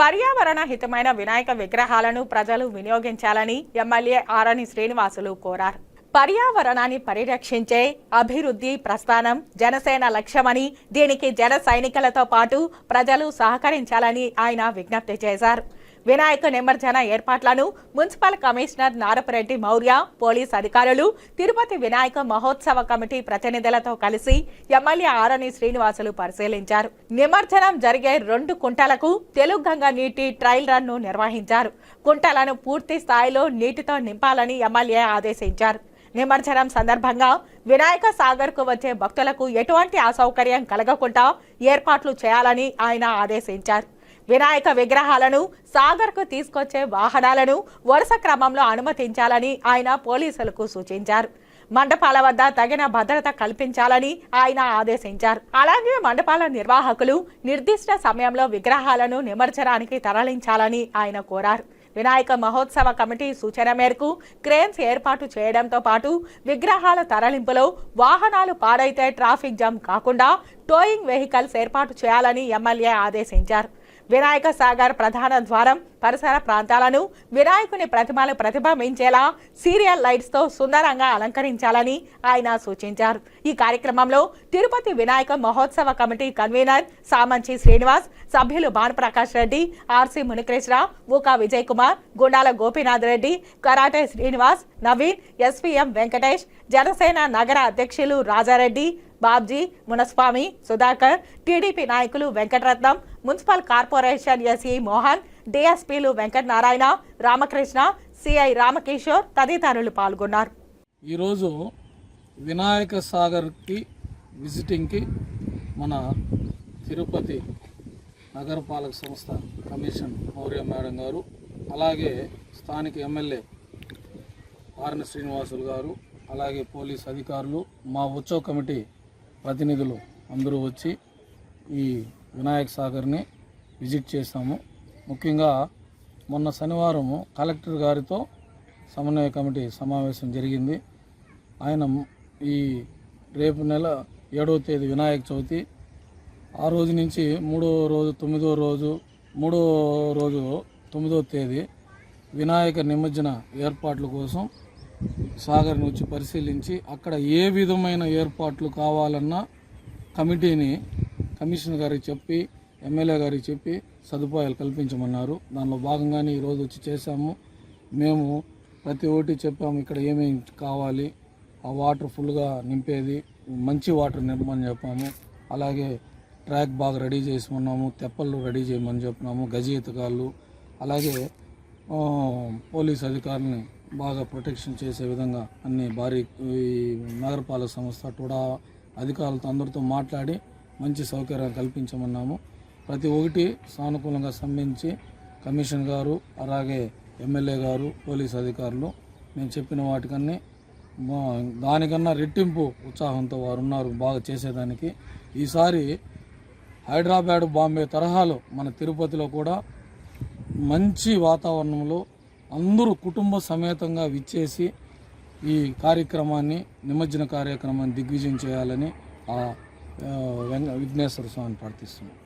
పర్యావరణ హితమైన వినాయక విగ్రహాలను ప్రజలు వినియోగించాలని ఎమ్మెల్యే ఆరణి శ్రీనివాసులు కోరారు. పర్యావరణాన్ని పరిరక్షించే అభివృద్ధి ప్రస్థానం జనసేన లక్ష్యమని దీనికి జన సైనికులతో పాటు ప్రజలు సహకరించాలని ఆయన విజ్ఞప్తి చేశారు. వినాయక నిమజ్జన ఏర్పాట్లను municipal commissioner Narapareddy Mourya police అధికారులు తిరుపతి వినాయక మహోత్సవ కమిటీ ప్రతినిధులతో కలిసి ఎమ్మెల్యే ఆరణి శ్రీనివాసులు పరిశీలించారు. నిమజ్జనం జరిగే రెండు కుంటలకు తెలుగంగ నీటి ట్రయల్ రన్ను నిర్వహించారు. కుంటలను పూర్తి స్థాయిలో నీటితో నింపాలని ఎమ్మెల్యే ఆదేశించారు. నిమజ్జనం సందర్భంగా వినాయక సాగర్కు వచ్చే భక్తులకు ఎటువంటి అసౌకర్యం కలగకుండా ఏర్పాట్లు చేయాలని ఆయన ఆదేశించారు. వినాయక విగ్రహాలను సాగర్కు తీసుకొచ్చే వాహనాలను వరుస క్రమంలో అనుమతించాలని ఆయన పోలీసులకు సూచించారు. మండపాల వద్ద తగిన భద్రత కల్పించాలని ఆయన ఆదేశించారు. అలాగే మండపాల నిర్వాహకులు నిర్దిష్ట సమయంలో విగ్రహాలను నిమజ్జనానికి తరలించాలని ఆయన కోరారు. వినాయక మహోత్సవ కమిటీ సూచన మేరకు క్రేన్స్ ఏర్పాటు చేయడంతో పాటు విగ్రహాల తరలింపులో వాహనాలు పాడైతే ట్రాఫిక్ జామ్ కాకుండా టోయింగ్ వెహికల్స్ ఏర్పాటు చేయాలని ఎమ్మెల్యే ఆదేశించారు. వినాయక సాగర్ ప్రధాన ద్వారం పరిసర ప్రాంతాలను వినాయకుని ప్రతిమలు ప్రతిబింబించేలా సీరియల్ లైట్స్తో సుందరంగా అలంకరించాలని ఆయన సూచించారు. ఈ కార్యక్రమంలో తిరుపతి వినాయక మహోత్సవ కమిటీ కన్వీనర్ సామంచి శ్రీనివాస్ సభ్యులు Bhanuprakash Reddy RC Munikrishna Uka Vijay Kumar Gundala Gopinath Reddy karate Srinivas Naveen SVM Venkatesh Janasena నగర అధ్యక్షులు రాజారెడ్డి బాబ్జీ మునస్వామి సుధాకర్ టీడీపీ నాయకులు Venkataratnam municipal corporation SE Mohan డిఎస్పీలు Venkatanarayana Ramakrishna CI Ramakishore తదితరులు పాల్గొన్నారు. ఈరోజు వినాయక సాగర్కి విజిటింగ్కి మన తిరుపతి నగరపాలక సంస్థ కమిషన్ మౌర్య మేడం గారు అలాగే స్థానిక ఎమ్మెల్యే ఆర్న శ్రీనివాసులు గారు అలాగే పోలీస్ అధికారులు మా ఉత్సవ కమిటీ ప్రతినిధులు అందరూ వచ్చి ఈ వినాయక సాగర్ని విజిట్ చేశాము. ముఖ్యంగా మొన్న శనివారం కలెక్టర్ గారితో సమన్వయ కమిటీ సమావేశం జరిగింది. ఆయన ఈ రేపు నెల ఏడవ తేదీ వినాయక చవితి. ఆ రోజు నుంచి మూడో రోజు తొమ్మిదో రోజు మూడో రోజు తొమ్మిదో తేదీ వినాయక నిమజ్జన ఏర్పాట్ల కోసం సాగర్ని వచ్చి పరిశీలించి అక్కడ ఏ విధమైన ఏర్పాట్లు కావాలన్నా కమిటీని కమిషనర్ గారికి చెప్పి ఎమ్మెల్యే గారికి చెప్పి సదుపాయాలు కల్పించమన్నారు. దానిలో భాగంగానే ఈరోజు వచ్చి చేశాము. మేము ప్రతి ఒక్కటి చెప్పాము ఇక్కడ ఏమేమి కావాలి? ఆ వాటర్ ఫుల్గా నింపేది మంచి వాటర్ నింపమని చెప్పాము. అలాగే ట్రాక్ బాగా రెడీ చేసుకున్నాము తెప్పలు రెడీ చేయమని చెప్పినాము గజయితకాళ్ళు అలాగే పోలీస్ అధికారులని బాగా ప్రొటెక్షన్ చేసే విధంగా అన్ని భారీ ఈ నగరపాలక సంస్థ కూడా అధికారులతో అందరితో మాట్లాడి మంచి సౌకర్యాలు కల్పించమన్నాము. ప్రతి ఒక్కటి సానుకూలంగా స్పందించి కమిషన్ గారు అలాగే ఎమ్మెల్యే గారు పోలీస్ అధికారులు మేము చెప్పిన వాటికన్నీ దానికన్నా రెట్టింపు ఉత్సాహంతో వారు ఉన్నారు బాగా చేసేదానికి. ఈసారి హైదరాబాద్ బాంబే తరహాలో మన తిరుపతిలో కూడా మంచి వాతావరణంలో అందరూ కుటుంబ సమేతంగా విచ్చేసి ఈ కార్యక్రమాన్ని నిమజ్జన కార్యక్రమాన్ని దిగ్విజయం చేయాలని ఆ విఘ్నేశ్వర స్వామిని ప్రార్థిస్తున్నాం.